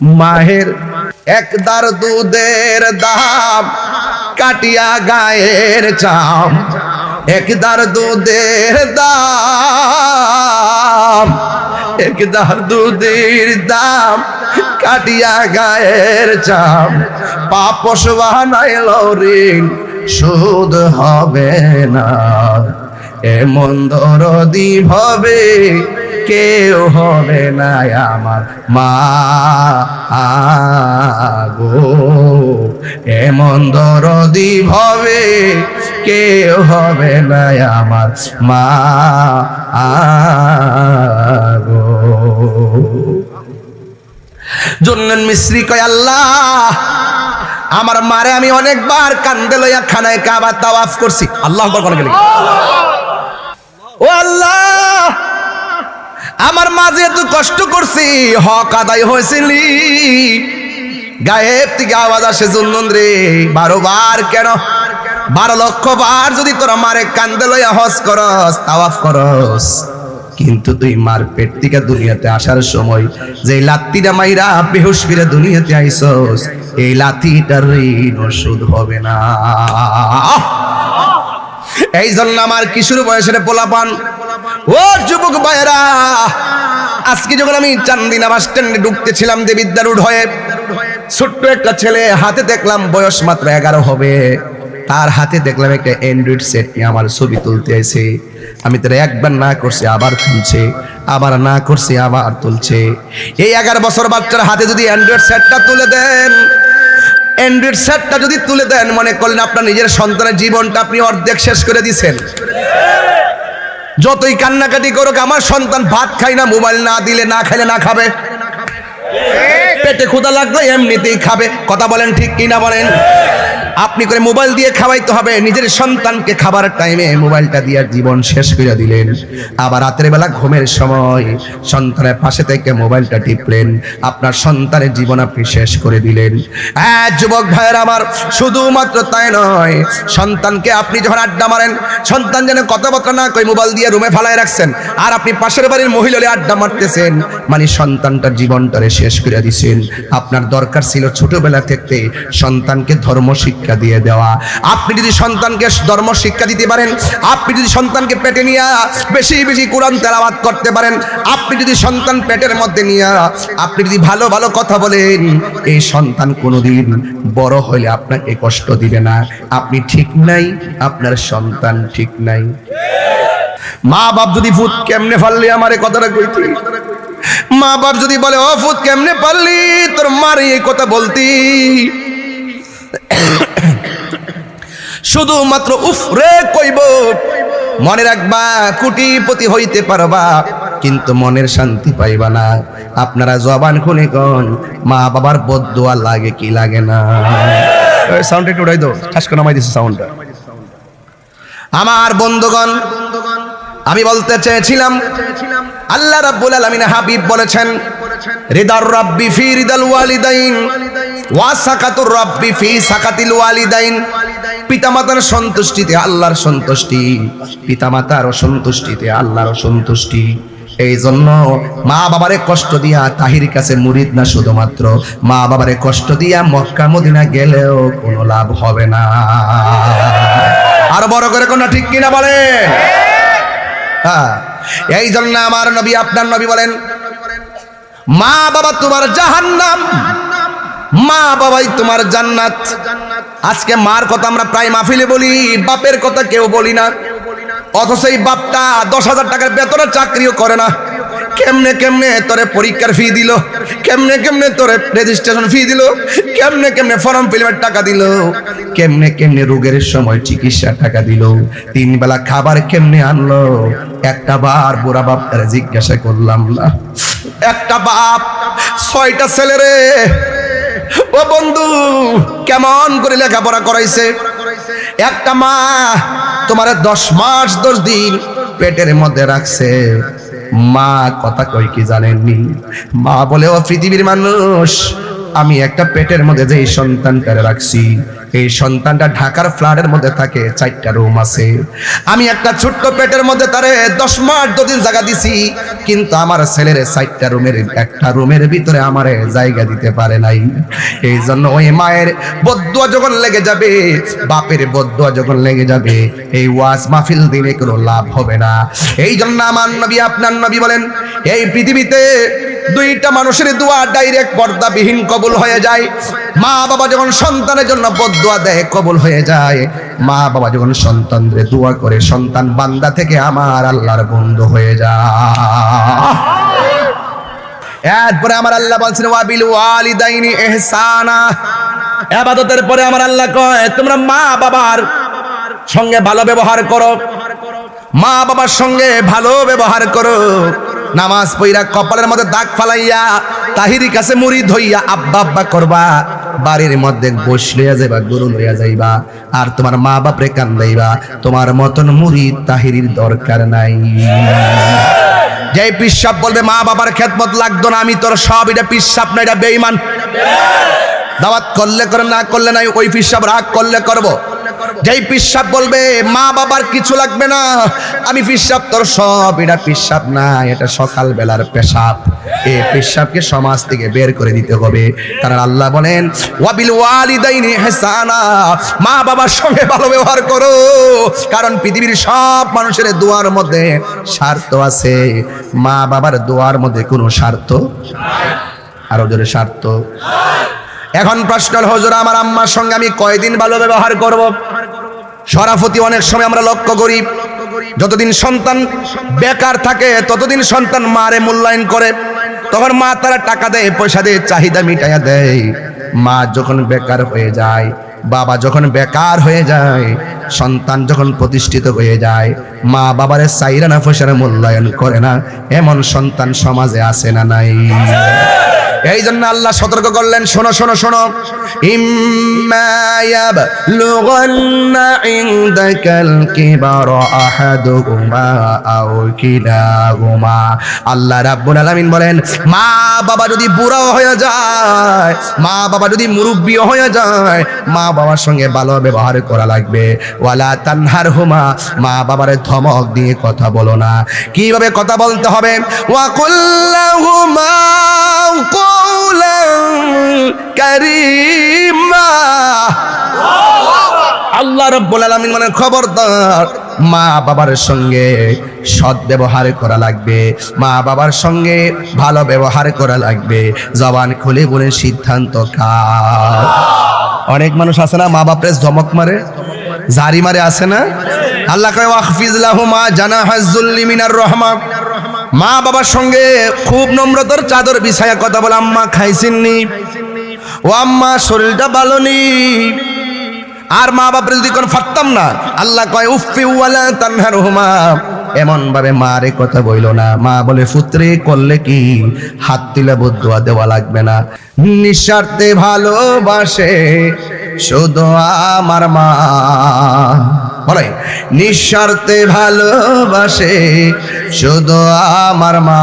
মাহের একদার দুধের দাম, কাটিয়া গায়ের চাম। একদার দুধের দাম একদার দুধের দাম, কাটিয়া গায়ের চাম। পাপস বানাইল ঋণ, সুদ হবে না। এমন দরদি হবে কেউ হবে না আমার মা গো। এমন দরদি হবে কেউ হবে না আমার মা গো। জন্নন মিশ্রি কয়, আল্লাহ, আমার মারে আমি অনেকবার কান্দে লইয়া খানায় কাবা তাওয়াফ করছি। আল্লাহ গেলি ও আল্লাহ, আমার মাঝে এত কষ্ট করছি, হক আদায় হয়েছিলি। গায়েব থেকে আওয়াজ আসে জুন্নুন রে, বারো বার কেন? বারো লক্ষ বার যদি তোরা মারে কান্দে লইয়া হজ করস, তাওয়াফ করস। কিন্তু তুই মার পেট থেকে দুনিয়াতে আসার সময় যে লাত্তিটা মাইরা বেহুশ ফিরে দুনিয়াতে আইসস, এই লাথিটার ঋণ ওষুধ হবে না। এই জন্য আমার কিশোর বয়সের পোলাপান। ও যুবক ভাইয়েরা, আজকে যখন আমি চান্দিনা বাস স্ট্যান্ডে ঢুকতেছিলাম দেবিদ্যা রোড হয়ে, ছোট্ট একটা ছেলে, হাতে দেখলাম বয়স মাত্র এগারো হবে। তার হাতে দেখলাম একটা অ্যান্ড্রয়েড সেট নিয়ে আমার ছবি তুলতে এসে। আমি তার একবার না করছি, আবার তুলছে, আবার না করছি, আবার তুলছে। এই এগারো বছর বাচ্চার হাতে যদি অ্যান্ড্রয়েড সেটটা তুলে দেন অ্যান্ড্রয়েড সেটটা যদি তুলে দেন, মনে করলেন আপনার নিজের সন্তানের জীবনটা আপনি অর্ধেক শেষ করে দিছেন। যতই কান্নাকাটি করুক, আমার সন্তান ভাত খাই না, মোবাইল না দিলে, না খাইলে না খাবে। পেটে ক্ষুদা লাগলে এমনিতেই খাবে। কথা বলেন ঠিক কি না বলেন? আপনি করে মোবাইল দিয়ে খাওয়াইতে হবে। নিজের সন্তানকে খাবার টাইমে মোবাইলটা দিয়ে জীবন শেষ করে দিলেন। আবার রাতের বেলা ঘুমের সময় সন্তানের পাশে থেকে মোবাইলটা টিপলেন। আপনার সন্তানের জীবন আপনি শেষ করে দিলেন। হ্যাঁ যুবক ভাইয়ের আমার, শুধুমাত্র তাই নয়, সন্তানকে আপনি যখন আড্ডা মারেন, সন্তান যেন কথাবার্তা না কই মোবাইল দিয়ে রুমে ফালায় রাখছেন, আর আপনি পাশের বাড়ির মহিলারে আড্ডা মারতেছেন মানে সন্তানটার জীবনটারে শেষ করে দিছেন। আপনার দরকার ছিল ছোটবেলা থেকে সন্তানকে ধর্ম শিক্ষা দিয়ে দেওয়া। আপনি যদি সন্তানকে ধর্ম শিক্ষা দিতে পারেন, আপনি যদি সন্তানকে পেটে নিয়ে বেশি বেশি কোরআন তেলাওয়াত করতে পারেন, আপনি যদি সন্তান পেটের মধ্যে নিয়ে আপনি যদি ভালো ভালো কথা বলেন, এই সন্তান কোনোদিন বড় হলে আপনাকে কষ্ট দিবে না। আপনি ঠিক নাই, আপনার সন্তান ঠিক নাই। মা বাপ যদি ফুট কেমনে ফাললি আমার কথাটা কইতি? মা বাপ যদি বলে, ও ফুট কেমনে পারলি? তোর মার এই কথা বলতি? শুধুমাত্র উফরে কইব মনে রাখবা কুটিপতি হইতে পারবা কিন্তু মনের শান্তি পাইবা না। আপনারা জবান খুনে কন মা বাবার বদুয়া লাগে কি লাগে না। সাউন্ড একটু উড়াই দো ঠাস করে নামাই দিছে সাউন্ডটা আমার বন্ধুগণ আমি বলতে চেয়েছিলাম আল্লাহ রাব্বুল আলামিন হাবিব বলেছেন রিদার রাব্বি ফি রিদাল ওয়ালিদাইন। ওয়া সাকাতুর রাব্বি ফি সাকাতিল ওয়ালিদাইন। পিতামাতার সন্তুষ্টিতে আল্লাহর সন্তুষ্টি। পিতামাতার অসন্তুষ্টিতে আল্লাহর অসন্তুষ্টি। এই জন্য মা বাবারে কষ্ট দিয়া তাহির কাছে মুরিদ না শুধুমাত্র। মা বাবারে কষ্ট দিয়া মক্কা মদিনা গেলেও কোনো লাভ হবে না। আর বড় করে কোনটা ঠিক কিনা বলেন? হ্যাঁ। এই জন্য আমার নবী আপনার নবী বলেন মা বাবা তোমার জাহান্নাম। মা বাবাই তোমার জান্নাত। আজকে মার কথা আমরা প্রায় মাহফিলে বলি, বাপের কথা কেউ বলি না। অথচ এই বাপটা দশ হাজার টাকার বেতনের চাকরিও করে না। কেমনে কেমনে তোরে পরীক্ষার ফি দিল? কেমনে কেমনে তোরে রেজিস্ট্রেশন ফি দিল? কেমনে কেমনে ফর্ম ফিলিমের টাকা দিল? কেমনে কেমনে রোগের সময় চিকিৎসার টাকা দিল? তিন বেলা খাবার কেমনে আনলো? একটা বার বুড়া বাপ জিজ্ঞাসা করলাম, না একটা বাপ, ছয়টা ছেলে রে। ও বন্ধু, কেমন করে লেখাপড়া করাইছে? একটা মা তোমার দশ মাস, দশ দিন পেটের মধ্যে রাখছে। মা কথা কই কি জানেননি? মা বলে, ও পৃথিবীর মানুষ আমি একটা পেটের মধ্যে যে এই সন্তানটারে রাখছি, এই সন্তানটা ঢাকার ফ্ল্যাটের মধ্যে থাকে, চারটা রুম আছে। আমি একটা ছোট্ট পেটের মধ্যে তারে দশ মাস দুদিন জায়গা দিছি, কিন্তু আমার ছেলের চারটা রুমের, একটা রুমের ভিতরে আমারে জায়গা দিতে পারে নাই। এই জন্য ওই মায়ের বদুয়া যখন লেগে যাবে, বাপের বদুয়া যখন লেগে যাবে, এই ওয়াজ মাহফিল দিনে কোনো লাভ হবে না। এই জন্য আমার নবী, আপনার নবী বলেন, এই পৃথিবীতে দুইটা মানুষের দোয়া ডাইরেক্ট পর্দাবিহীন কবুল হয়ে যায়। মা বাবা যখন সন্তানের জন্য বদুয়া দেয়, কবুল হয়ে যায়। মা বাবা যখন সন্তানদের দোয়া করে, সন্তান বান্দা থেকে আমার আল্লাহর বন্ধু হয়ে যায়। এরপরে আমার আল্লাহ বলছেন, ওয়াবিল ওয়ালিদাইনি ইহসানা। ইবাদতের পরে আমার আল্লাহ কয়, তোমরা মা বাবার সঙ্গে ভালো ব্যবহার করো। মা বাবার সঙ্গে ভালো ব্যবহার করো। নামাজ পইরা কপালের মধ্যে দাগ ফালাইয়া, তাহিরি কাছে মুড়ি ধইয়া, আব্বা আব্বা করবা, বাড়ির মধ্যে বস লইয়া যাইবা গরু লইয়া যাইবা, আর তোমার মা বাপরে কান্দাইবা, তোমার মতন মুড়ি তাহিরির দরকার নাই। যে পিসাব বলবে, মা বাবার খেদমত লাগতো না, আমি তোর সব, এটা পিসাব না, এটা বেইমান দাওয়াত করলে করে না করলে নাই, ওই পিসাব রাগ করলে করব। যেই পিসাব বলবে, মা বাবার কিছু লাগবে না। আমি পিসাব, তোর সব, এটা পিসাব না, এটা সকাল বেলার পেশাব। এই পেশাবকে সমাজ থেকে বের করে দিতে হবে। কারণ আল্লাহ বলেন, ওয়াবিল ওয়ালিদাইনি ইহসানা মা বাবার সঙ্গে ভালো ব্যবহার করো। কারণ পৃথিবীর সব মানুষের দোয়ার মধ্যে স্বার্থ আছে। মা বাবার দোয়ার মধ্যে কোনো স্বার্থ? আরও জোরে স্বার্থ। এখন প্রশ্ন হুজুর, আমার আম্মার সঙ্গে আমি কয়দিন ভালো ব্যবহার করব? সরাফতি অনেক সময় আমরা লক্ষ্য করি, যতদিন সন্তান বেকার থাকে, ততদিন সন্তান মারে মূল্যায়ন করে, তখন মা তারা টাকা দেয়, পয়সা দেয়, চাহিদা মিটাইয়া দেয়। মা যখন বেকার হয়ে যায়, বাবা যখন বেকার হয়ে যায়, সন্তান যখন প্রতিষ্ঠিত হয়ে যায়, মা বাবারে চাইরা না পয়সার মূল্যায়ন করে না, এমন সন্তান সমাজে আসে না নাই? এই জন্য আল্লাহ সতর্ক করলেন, শোনো শোনো শোনো। আল্লাহ রাব্বুল আলামিন বলেন, মা বাবা যদি বুড়া হয়ে যায়, মা বাবা যদি মুরব্বী হয়ে যায়, মা বাবার সঙ্গে ভালো ব্যবহার করা লাগবে। ওয়ালা তানহার হুমা মা বাবার ধমক দিয়ে কথা বলো না। কীভাবে কথা বলতে হবে? ওয়াকুল্লাহুমা রব্বুল আলামিন মানে খবরদার। মা বাবার সঙ্গে করা লাগবে। মা বাবার সঙ্গে ভালো ব্যবহার করা লাগবে। জবান খুলে বলে সিদ্ধান্ত কার। অনেক মানুষ আছে না, মা বাপরে ধমক মারে, জারি মারে আছে না? আল্লাহ ওয়াহফিজ লাহুমা জানাহাজুল্লি মিনার রহমা। মা বাবার সঙ্গে খুব নম্রতর চাদর বিছায়া কথা বলে, আম্মা খাইছেননি ও আম্মা, শরীরটা ভালো আর মা বাপরে যদি কোন ফাটতাম না আল্লাহ কয় উফি ওয়ালা হুমা এমন ভাবে মারে কথা বইল না। মা বলে, পুত্রে, করলে কি? হাত তুলে বদুয়া দেওয়া লাগবে না। নিঃস্বার্থে ভালোবাসে শুধু আমার মা। বলে, নিঃস্বার্থে ভালোবাসে শুধু আমার মা।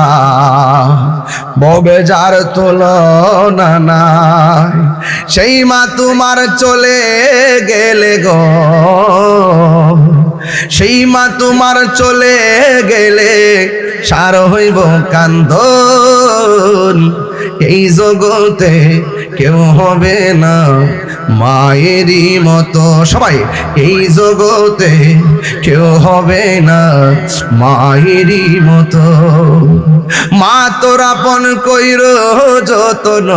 ববে যার তুলনা নাই, সেই মা তোমার চলে গেলে গো। সেই মা তোমার চলে গেলে সার হইব কান্দন। এই জগতে কেউ হবে না। মায়েরই মতো। সবাই, এই জগতে কেউ হবে না মায়েরই মতো। মা তোর আপন কইর যতন।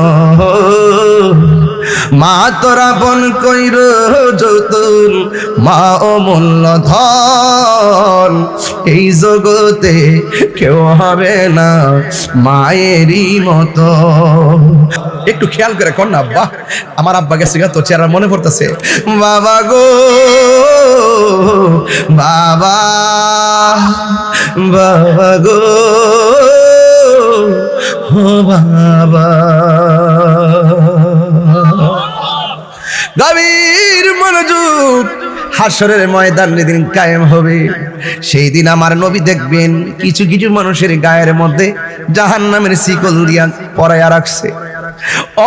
মা তোর আপন কইর যতন। মা অমূল্য ধন। এই জগতে কেউ হবে না মায়েরই মতো। একটু খেয়াল করে কর না আব্বা আমার আব্বা গেছে তো চেহারা মনে পড়তেছে, বাবা গো, বাবা বাবা গো বাবা। গভীর মনোযোগ হাসরের ময়দান যেদিন কায়েম হবে সেই দিন আমার নবী দেখবেন কিছু কিছু মানুষের গায়ের মধ্যে জাহান নামের শিকল দিয়া পরাইয়া রাখছে।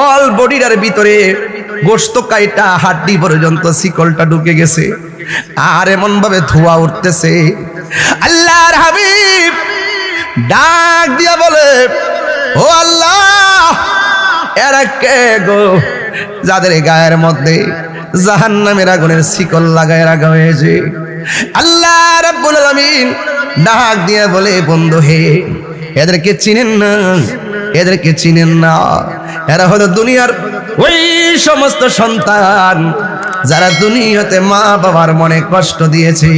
অল বডিটার ভিতরে গোস্ত কাইটা হাড্ডি পর্যন্ত শিকলটা ঢুকে গেছে। আর এমন ভাবে ধোয়া উঠতেছে। আল্লাহর হাবিব ডাক দিয়া বলে, ও আল্লাহ, এরা কে গো, যাদের গায়ের মধ্যে জাহান্নামের আগুনের শিকল লাগায় রাখা হয়েছে। আল্লাহ রাব্বুল আলামিন ডাক দিয়ে বলে, বন্ধু হে, এদেরকে চিনেন না, এদেরকে চিনেন না। এরা হলো দুনিয়ার ওই সমস্ত সন্তান যারা দুনিয়াতে মা বাবার মনে কষ্ট দিয়েছে